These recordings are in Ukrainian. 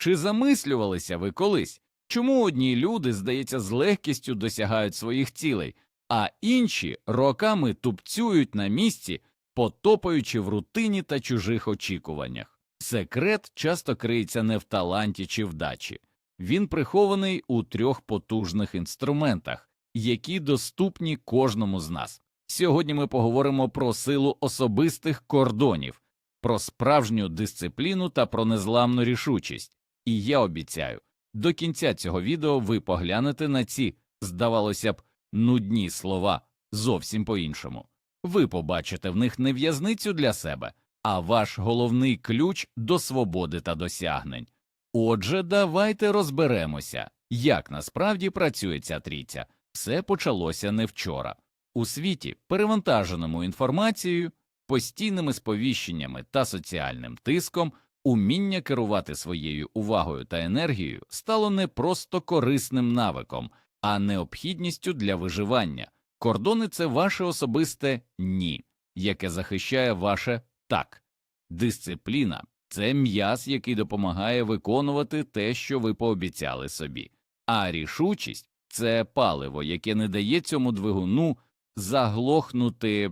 Чи замислювалися ви колись, чому одні люди, здається, з легкістю досягають своїх цілей, а інші роками тупцюють на місці, потопаючи в рутині та чужих очікуваннях? Секрет часто криється не в таланті чи вдачі, він прихований у трьох потужних інструментах, які доступні кожному з нас. Сьогодні ми поговоримо про силу особистих кордонів, про справжню дисципліну та про незламну рішучість. І я обіцяю, до кінця цього відео ви поглянете на ці, здавалося б, нудні слова зовсім по-іншому. Ви побачите в них не в'язницю для себе, а ваш головний ключ до свободи та досягнень. Отже, давайте розберемося, як насправді працює ця трійця. Все почалося не вчора. У світі, перевантаженому інформацією, постійними сповіщеннями та соціальним тиском, уміння керувати своєю увагою та енергією стало не просто корисним навиком, а необхідністю для виживання. Кордони це ваше особисте ні, яке захищає ваше так. Дисципліна це м'яз, який допомагає виконувати те, що ви пообіцяли собі, а рішучість це паливо, яке не дає цьому двигуну заглохнути.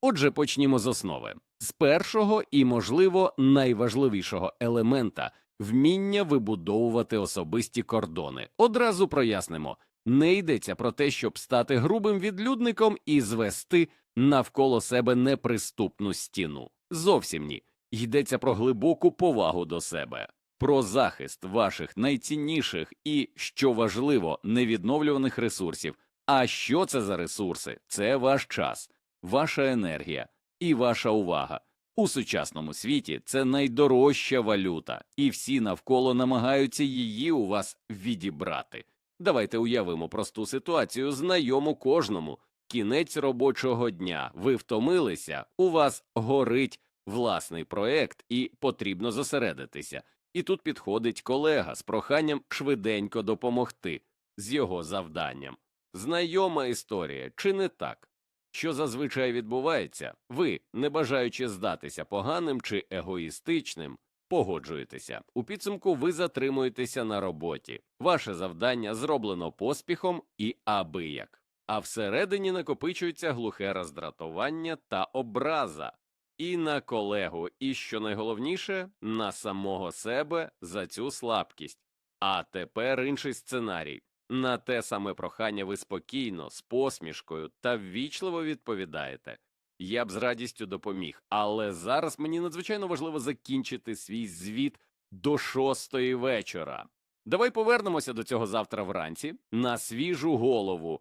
Отже, почнімо з основи з першого і, можливо, найважливішого елемента вміння вибудовувати особисті кордони. Одразу прояснимо не йдеться про те, щоб стати грубим відлюдником і звести навколо себе неприступну стіну. Зовсім ні. Йдеться про глибоку повагу до себе, про захист ваших найцінніших і, що важливо, невідновлюваних ресурсів. А що це за ресурси? Це ваш час, ваша енергія і ваша увага. У сучасному світі це найдорожча валюта, і всі навколо намагаються її у вас відібрати. Давайте уявимо просту ситуацію, знайому кожному. Кінець робочого дня. Ви втомилися, у вас горить власний проект і потрібно зосередитися. І тут підходить колега з проханням швиденько допомогти з його завданням. Знайома історія, чи не так? Що зазвичай відбувається, ви, не бажаючи здатися поганим чи егоїстичним, погоджуєтеся. У підсумку ви затримуєтеся на роботі. Ваше завдання зроблено поспіхом і абияк. А всередині накопичується глухе роздратування та образа. І на колегу, і що найголовніше, на самого себе за цю слабкість. А тепер інший сценарій. На те саме прохання ви спокійно, з посмішкою та ввічливо відповідаєте. Я б з радістю допоміг, але зараз мені надзвичайно важливо закінчити свій звіт до шостої вечора. Давай повернемося до цього завтра вранці на свіжу голову.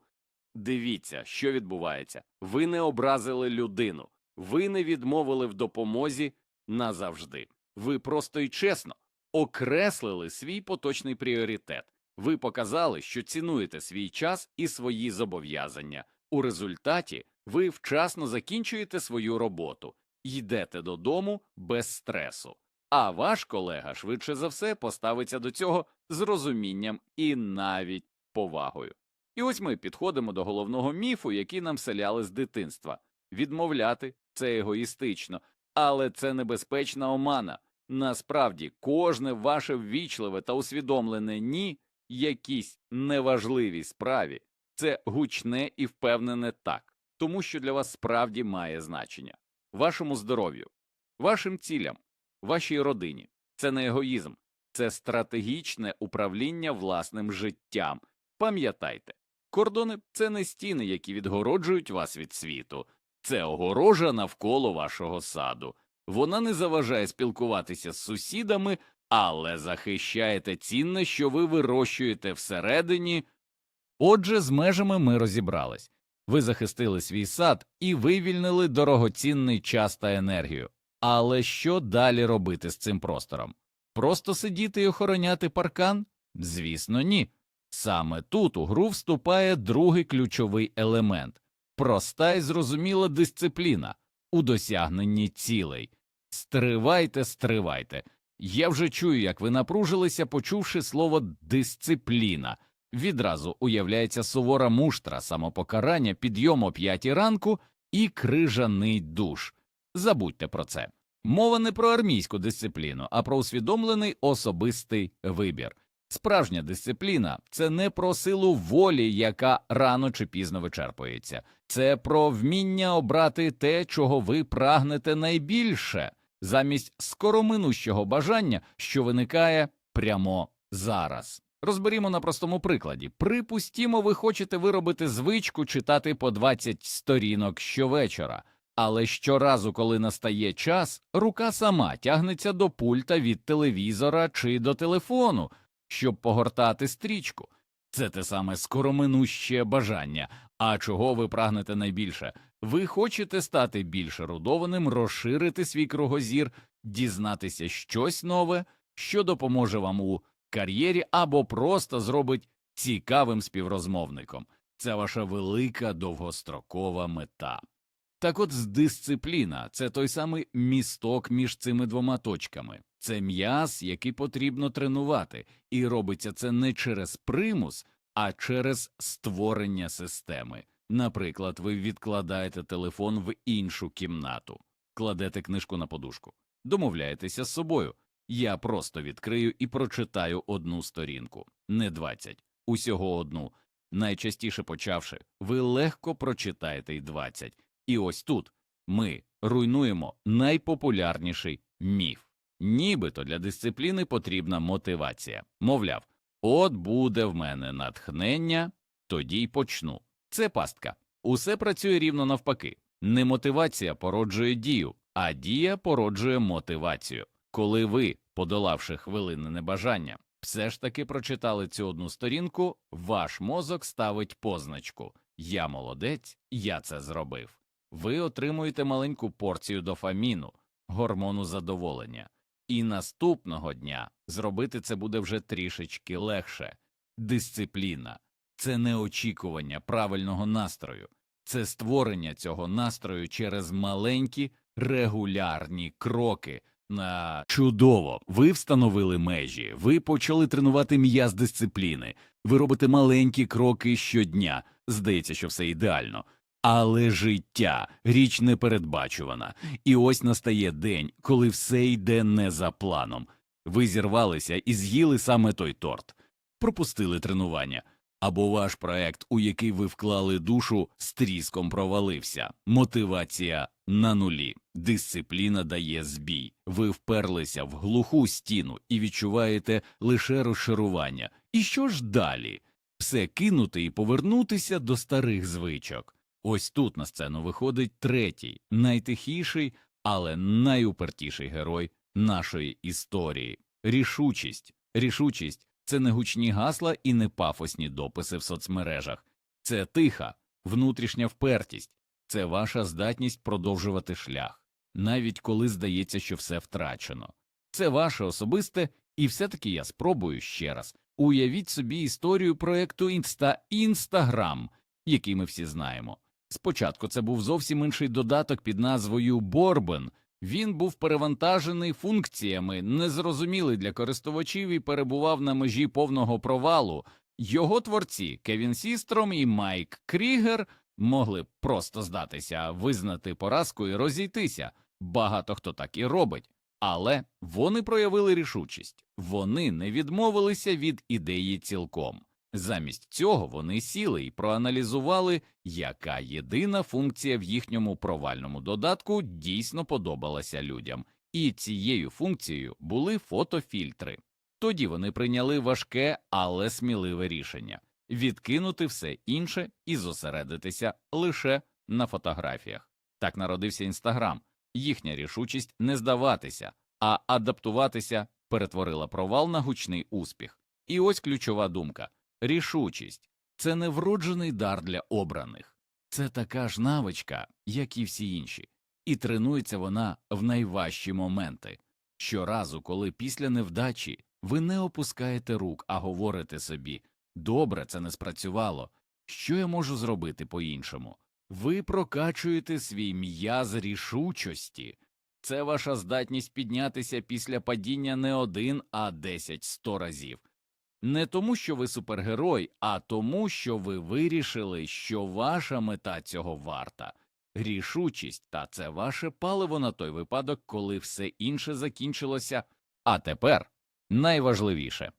Дивіться, що відбувається. Ви не образили людину, ви не відмовили в допомозі назавжди. Ви просто і чесно окреслили свій поточний пріоритет. Ви показали, що цінуєте свій час і свої зобов'язання. У результаті ви вчасно закінчуєте свою роботу, йдете додому без стресу. А ваш колега швидше за все поставиться до цього з розумінням і навіть повагою. І ось ми підходимо до головного міфу, який нам селяли з дитинства відмовляти це егоїстично, але це небезпечна омана. Насправді, кожне ваше ввічливе та усвідомлене ні якійсь неважливій справі це гучне і впевнене так, тому що для вас справді має значення вашому здоров'ю, вашим цілям, вашій родині. Це не егоїзм, це стратегічне управління власним життям. Пам'ятайте, кордони це не стіни, які відгороджують вас від світу, це огорожа навколо вашого саду. Вона не заважає спілкуватися з сусідами, але захищає те цінне, що ви вирощуєте всередині. Отже, з межами ми розібрались. Ви захистили свій сад і вивільнили дорогоцінний час та енергію. Але що далі робити з цим простором? Просто сидіти і охороняти паркан? Звісно, ні. Саме тут у гру вступає другий ключовий елемент проста і зрозуміла дисципліна у досягненні цілей. Стривайте, стривайте. Я вже чую, як ви напружилися, почувши слово дисципліна. Відразу уявляється сувора муштра, самопокарання, підйом о п'ятій ранку і крижаний душ. Забудьте про це. Мова не про армійську дисципліну, а про усвідомлений особистий вибір. Справжня дисципліна це не про силу волі, яка рано чи пізно вичерпується, це про вміння обрати те, чого ви прагнете найбільше, замість скороминущого бажання, що виникає прямо зараз. Розберімо на простому прикладі. Припустімо, ви хочете виробити звичку читати по 20 сторінок щовечора. Але щоразу, коли настає час, рука сама тягнеться до пульта від телевізора чи до телефону, щоб погортати стрічку. Це те саме скороминуще бажання. А чого ви прагнете найбільше? Ви хочете стати більш ерудованим, розширити свій кругозір, дізнатися щось нове, що допоможе вам у кар'єрі або просто зробить цікавим співрозмовником. Це ваша велика довгострокова мета. Так от дисципліна це той самий місток між цими двома точками. Це м'яз, який потрібно тренувати, і робиться це не через примус, а через створення системи. Наприклад, ви відкладаєте телефон в іншу кімнату, кладете книжку на подушку, домовляєтеся з собою. Я просто відкрию і прочитаю одну сторінку, не 20, усього одну. Найчастіше почавши, ви легко прочитаєте й 20. І ось тут ми руйнуємо найпопулярніший міф. Нібито для дисципліни потрібна мотивація. Мовляв, от буде в мене натхнення, тоді й почну. Це пастка. Усе працює рівно навпаки. Не мотивація породжує дію, а дія породжує мотивацію. Коли ви, подолавши хвилинне небажання, все ж таки прочитали цю одну сторінку, ваш мозок ставить позначку Я молодець, я це зробив. Ви отримуєте маленьку порцію дофаміну, гормону задоволення, і наступного дня зробити це буде вже трішечки легше. Дисципліна це не очікування правильного настрою, це створення цього настрою через маленькі регулярні кроки. На чудово, ви встановили межі, ви почали тренувати м'яз дисципліни, ви робите маленькі кроки щодня. Здається, що все ідеально. Але життя річ непередбачувана, і ось настає день, коли все йде не за планом. Ви зірвалися і з'їли саме той торт, пропустили тренування, або ваш проект, у який ви вклали душу, з тріском провалився. Мотивація на нулі, дисципліна дає збій. Ви вперлися в глуху стіну і відчуваєте лише розчарування. І що ж далі? Все кинути і повернутися до старих звичок. Ось тут на сцену виходить третій, найтихіший, але найупертіший герой нашої історії рішучість. Рішучість це не гучні гасла і не пафосні дописи в соцмережах, це тиха, внутрішня впертість, це ваша здатність продовжувати шлях, навіть коли здається, що все втрачено. Це ваше особисте, і все-таки я спробую ще раз. Уявіть собі історію проекту Інста Інстаграм, який ми всі знаємо. Спочатку це був зовсім інший додаток під назвою Борбен. Він був перевантажений функціями, незрозумілий для користувачів і перебував на межі повного провалу. Його творці Кевін Сістром і Майк Крігер могли просто здатися, визнати поразку і розійтися. Багато хто так і робить. Але вони проявили рішучість, вони не відмовилися від ідеї цілком. Замість цього вони сіли і проаналізували, яка єдина функція в їхньому провальному додатку дійсно подобалася людям, і цією функцією були фотофільтри. Тоді вони прийняли важке, але сміливе рішення відкинути все інше і зосередитися лише на фотографіях. Так народився інстаграм. Їхня рішучість не здаватися, а адаптуватися перетворила провал на гучний успіх. І ось ключова думка рішучість це не вроджений дар для обраних, це така ж навичка, як і всі інші, і тренується вона в найважчі моменти. Щоразу, коли після невдачі ви не опускаєте рук, а говорите собі добре, це не спрацювало. Що я можу зробити по іншому? Ви прокачуєте свій м'яз рішучості. Це ваша здатність піднятися після падіння не один, а десять сто разів. Не тому, що ви супергерой, а тому, що ви вирішили, що ваша мета цього варта. рішучість, та це ваше паливо на той випадок, коли все інше закінчилося. А тепер найважливіше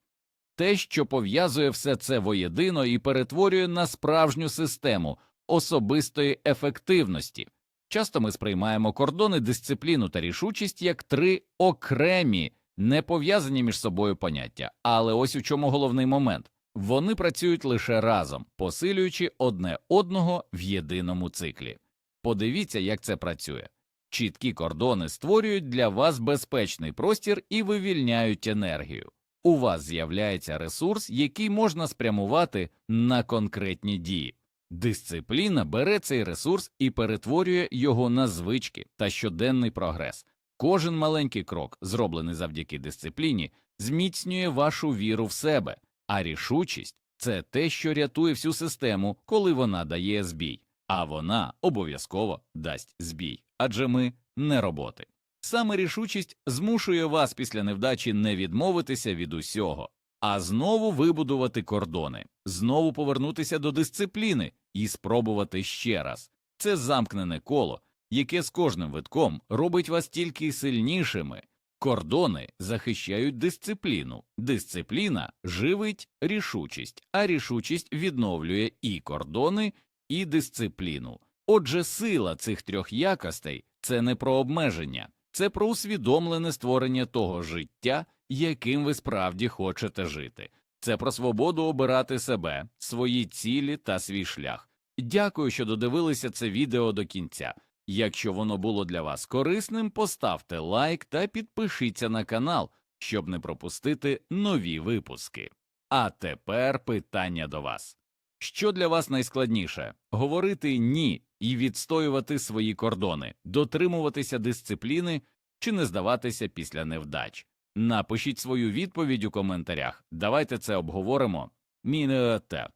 те, що пов'язує все це воєдино і перетворює на справжню систему особистої ефективності. Часто ми сприймаємо кордони, дисципліну та рішучість як три окремі, не пов'язані між собою поняття. Але ось у чому головний момент вони працюють лише разом, посилюючи одне одного в єдиному циклі. Подивіться, як це працює. Чіткі кордони створюють для вас безпечний простір і вивільняють енергію. У вас з'являється ресурс, який можна спрямувати на конкретні дії. Дисципліна бере цей ресурс і перетворює його на звички та щоденний прогрес. Кожен маленький крок, зроблений завдяки дисципліні, зміцнює вашу віру в себе, а рішучість це те, що рятує всю систему, коли вона дає збій, а вона обов'язково дасть збій, адже ми не роботи. Саме рішучість змушує вас після невдачі не відмовитися від усього, а знову вибудувати кордони, знову повернутися до дисципліни і спробувати ще раз. Це замкнене коло, яке з кожним витком робить вас тільки сильнішими. Кордони захищають дисципліну, дисципліна живить рішучість, а рішучість відновлює і кордони, і дисципліну. Отже, сила цих трьох якостей це не про обмеження, це про усвідомлене створення того життя, яким ви справді хочете жити. Це про свободу обирати себе, свої цілі та свій шлях. Дякую, що додивилися це відео до кінця. Якщо воно було для вас корисним, поставте лайк та підпишіться на канал, щоб не пропустити нові випуски. А тепер питання до вас. Що для вас найскладніше говорити ні і відстоювати свої кордони, дотримуватися дисципліни чи не здаватися після невдач? Напишіть свою відповідь у коментарях. Давайте це обговоримо. Мінете.